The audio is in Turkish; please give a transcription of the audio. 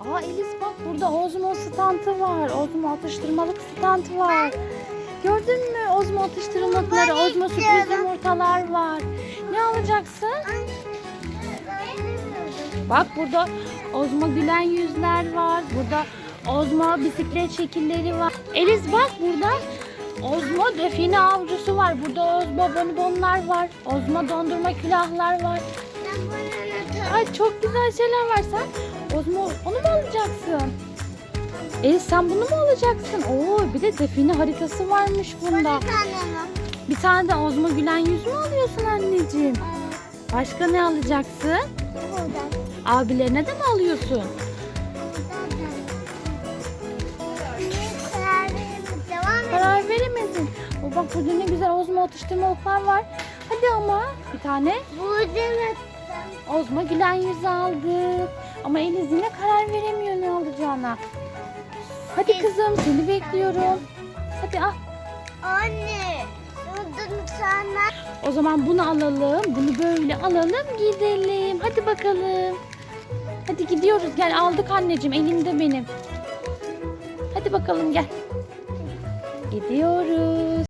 Aa Elis bak burada Ozmo stantı var. Ozmo atıştırmalık stantı var. Gördün mü Ozmo atıştırmalıkları, Ozmo sürpriz yumurtalar var. Ne alacaksın? Bak burada Ozmo gülen yüzler var. Burada Ozmo bisiklet şekilleri var. Elis bak burada Ozmo define avcısı var. Burada Ozmo bonibonlar var. Ozmo dondurma külahlar var. Ay çok güzel şeyler var. Sen Ozmo onu mu alacaksın? Elis sen bunu mu alacaksın? Oo bir de define haritası varmış bunda. Bir tane de Ozmo gülen yüz mü alıyorsun anneciğim? Başka ne alacaksın? Abilerine de mi alıyorsun? Karar veremedin. O bak burada ne güzel Ozmo atıştırmalıklar var. Hadi ama bir tane Ozmo gülen yüz aldık. Alacağına. Hadi kızım seni bekliyorum. Hadi al. Anne, şuradan sana O zaman bunu alalım. Bunu böyle alalım gidelim. Hadi bakalım. Hadi gidiyoruz. Gel aldık anneciğim. Elimde benim. Hadi bakalım gel. Gidiyoruz.